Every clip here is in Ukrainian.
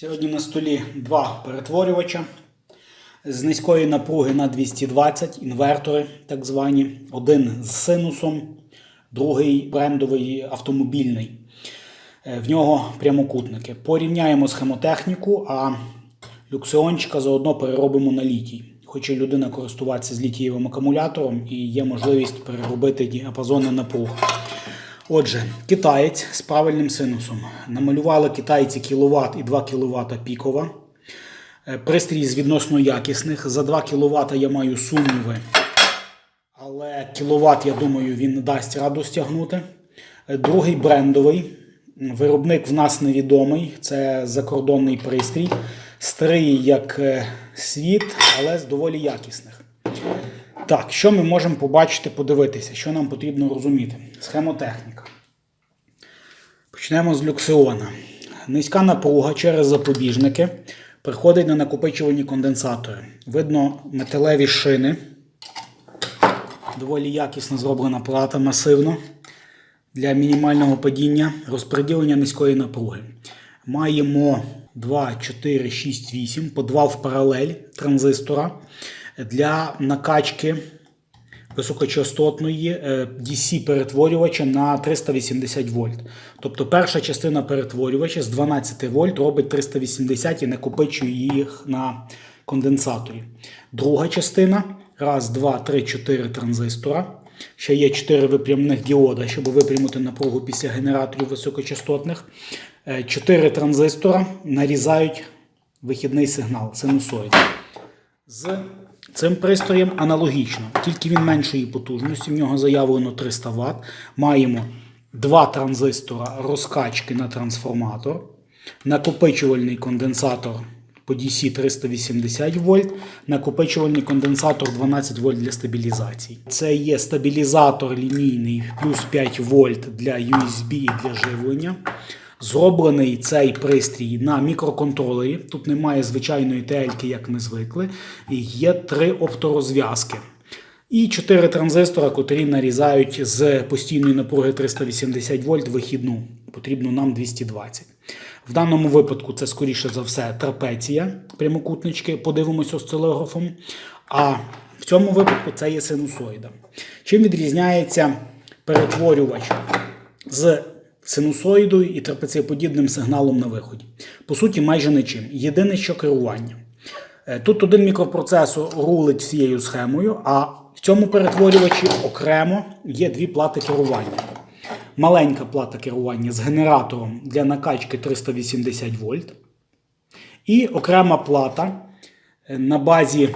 Сьогодні на столі два перетворювача з низької напруги на 220 інвертори, так звані. Один з синусом, другий брендовий автомобільний. Е, В нього прямокутники. Порівняємо схемотехніку, а люксіончика заодно переробимо на літій. Хоче людина користуватися з літієвим акумулятором і є можливість переробити діапазони напруг. Отже, китаєць з правильним синусом. Намалювали китайці кіловат і 2 кВт пікова. Е, Пристрій з відносно якісних. За 2 кВт я маю сумніви, але кіловат, я думаю, він не дасть раду стягнути. Е, Другий брендовий. Виробник в нас невідомий. Це закордонний пристрій. Старий як е, світ, але з доволі якісних. Так, що ми можемо побачити, подивитися, що нам потрібно розуміти? Схемотехніка. Почнемо з люксеона. Низька напруга через запобіжники приходить на накопичувальні конденсатори. Видно металеві шини. Доволі якісно зроблена плата масивно для мінімального падіння розподілення низької напруги. Маємо 2, 4, 6, 8 по 2 в паралель транзистора для накачки високочастотної е, DC-перетворювача на 380 вольт. Тобто перша частина перетворювача з 12 вольт робить 380 і накопичує їх на конденсаторі. Друга частина раз, два, три, чотири транзистора. Ще є 4 випрямних діода, щоб випрямити напругу після генераторів високочастотних. 4 транзистора нарізають вихідний сигнал синусоїд. З цим пристроєм аналогічно, тільки він меншої потужності, в нього заявлено 300 Вт. Маємо два транзистора розкачки на трансформатор, накопичувальний конденсатор по DC 380 вольт, накопичувальний конденсатор 12 вольт для стабілізації. Це є стабілізатор лінійний плюс 5 вольт для USB і для живлення. Зроблений цей пристрій на мікроконтролері. Тут немає звичайної тельки, як ми звикли. Є три опторозв'язки. І чотири транзистора, котрі нарізають з постійної напруги 380 вольт вихідну. Потрібно нам 220. В даному випадку це, скоріше за все, трапеція прямокутнички. Подивимося осцилографом. А в цьому випадку це є синусоїда. Чим відрізняється перетворювач з синусоїдою і трапецієподібним сигналом на виході. По суті, майже нічим. Єдине, що керування. Е, Тут один мікропроцесор рулить всією схемою, а в цьому перетворювачі окремо є дві плати керування. Маленька плата керування з генератором для накачки 380 вольт. І окрема плата е, на базі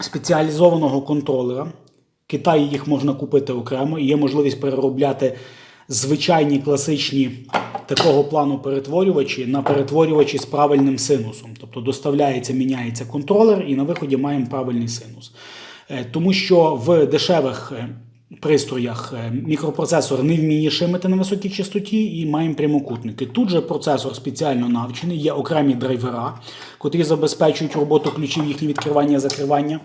спеціалізованого контролера. В Китаї їх можна купити окремо, і є можливість переробляти звичайні класичні такого плану перетворювачі на перетворювачі з правильним синусом. Тобто доставляється, міняється контролер, і на виході маємо правильний синус. Е, Тому що в дешевих е, пристроях е, мікропроцесор не вміє шимити на високій частоті і маємо прямокутники. Тут же процесор спеціально навчений, є окремі драйвера, котрі забезпечують роботу ключів їхнє відкривання закривання.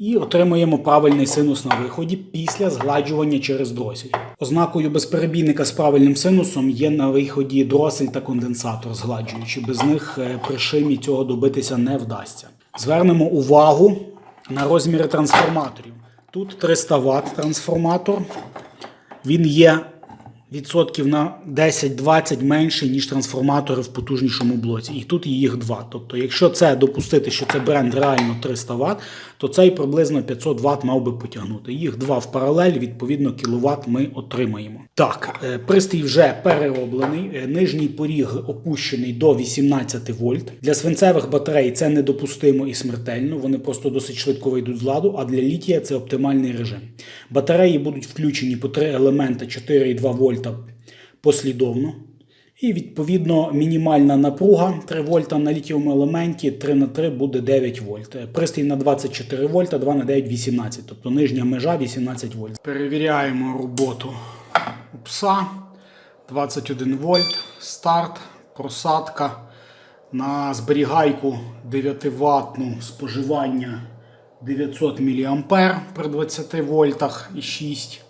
І отримуємо правильний синус на виході після згладжування через дросель. Ознакою безперебійника з правильним синусом є на виході дросель та конденсатор згладжуючи. Без них е, при шимі цього добитися не вдасться. Звернемо увагу на розміри трансформаторів. Тут 300 Вт трансформатор. Він є відсотків на 10-20 менший, ніж трансформатори в потужнішому блоці. І тут їх два. Тобто, якщо це допустити, що це бренд реально 300 Вт, то цей приблизно 500 Вт мав би потягнути. Їх два в паралель, відповідно, кіловат ми отримаємо. Так, е, пристрій вже перероблений. Е, Нижній поріг опущений до 18 вольт. Для свинцевих батарей це недопустимо і смертельно. Вони просто досить швидко вийдуть з ладу, а для літія це оптимальний режим. Батареї будуть включені по три елемента 4,2 вольта послідовно. І відповідно мінімальна напруга 3 вольта на літієвому елементі 3 на 3 буде 9 вольт. Е, Пристрій на 24 вольта, 2 на 9 18, тобто нижня межа 18 вольт. Перевіряємо роботу пса 21 вольт, старт, просадка на зберігайку 9 ваттну споживання 900 мА при 20 вольтах і 6.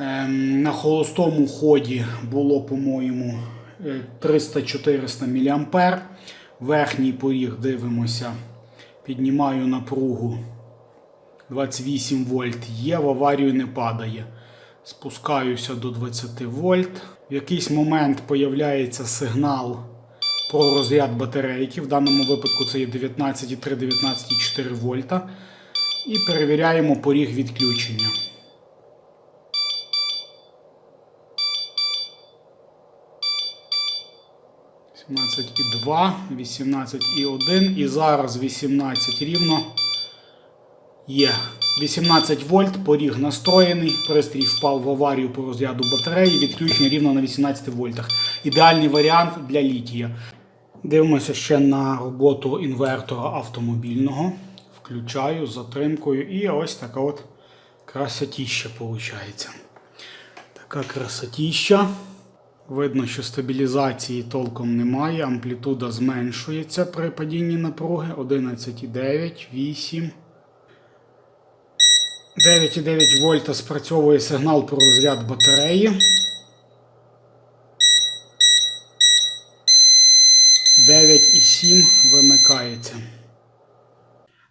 Ем, На холостому ході було, по-моєму, е, 300-400 мА. Верхній поріг дивимося. Піднімаю напругу 28 вольт є, в аварію не падає. Спускаюся до 20 вольт. В якийсь момент появляється сигнал про розряд батарейки. В даному випадку це є 19,3, 19,4 вольта. І перевіряємо поріг відключення. 18,2, 18,1 і зараз 18 рівно є. 18 вольт, поріг настроєний, пристрій впав в аварію по розряду батареї, відключення рівно на 18 вольтах. Ідеальний варіант для літія. Дивимося ще на роботу інвертора автомобільного. Включаю з затримкою і ось така от красотіща виходить. Така красотіща. Видно, що стабілізації толком немає, амплітуда зменшується при падінні напруги 11,9, 8. 9,9 вольта спрацьовує сигнал про розряд батареї. 9,7 вимикається.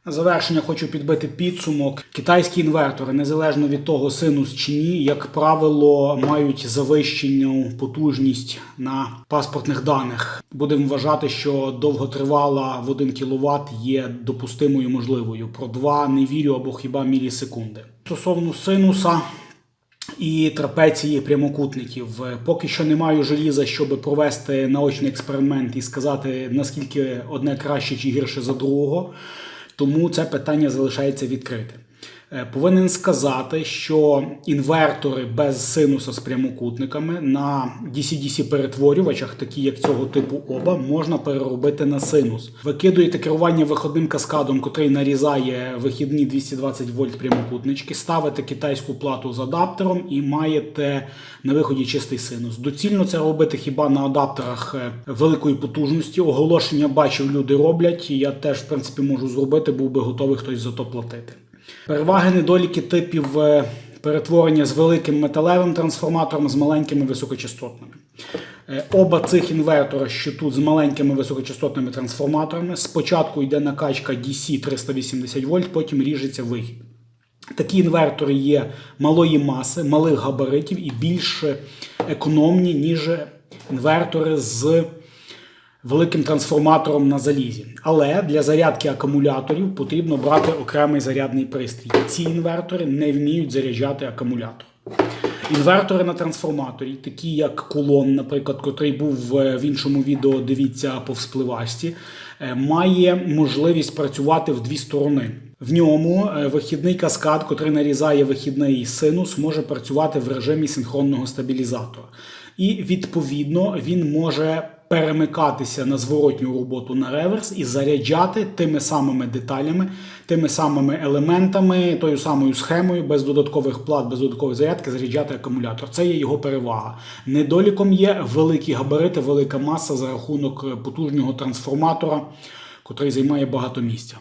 На завершення хочу підбити підсумок. Китайські інвертори, незалежно від того, синус чи ні, як правило, мають завищену потужність на паспортних даних. Будемо вважати, що довготривала в 1 кВт є допустимою можливою. Про 2 не вірю або хіба мілісекунди. Стосовно синуса. І трапеції прямокутників. Поки що не маю желіза, щоб провести наочний експеримент і сказати, наскільки одне краще чи гірше за другого. Тому це питання залишається відкритим. Е, Повинен сказати, що інвертори без синуса з прямокутниками на DC-DC перетворювачах, такі як цього типу оба, можна переробити на синус. Викидуєте керування виходним каскадом, котрий нарізає вихідні 220 вольт прямокутнички, ставите китайську плату з адаптером і маєте на виході чистий синус. Доцільно це робити хіба на адаптерах е, великої потужності. Оголошення бачив, люди роблять. Я теж в принципі можу зробити, був би готовий хтось за то платити. Переваги недоліки типів е, перетворення з великим металевим трансформатором з маленькими високочастотними. Е, Оба цих інвертора, що тут з маленькими високочастотними трансформаторами, спочатку йде накачка DC 380 вольт, потім ріжеться вихід. Такі інвертори є малої маси, малих габаритів і більш економні, ніж інвертори з великим трансформатором на залізі. Але для зарядки акумуляторів потрібно брати окремий зарядний пристрій. Ці інвертори не вміють заряджати акумулятор. Інвертори на трансформаторі, такі як кулон, наприклад, котрий був в іншому відео, дивіться по вспливашці, е, має можливість працювати в дві сторони. В ньому е, вихідний каскад, котрий нарізає вихідний синус, може працювати в режимі синхронного стабілізатора. І відповідно він може перемикатися на зворотню роботу на реверс і заряджати тими самими деталями, тими самими елементами, тою самою схемою, без додаткових плат, без додаткової зарядки, заряджати акумулятор. Це є його перевага. Недоліком є великі габарити, велика маса за рахунок потужного трансформатора, котрий займає багато місця.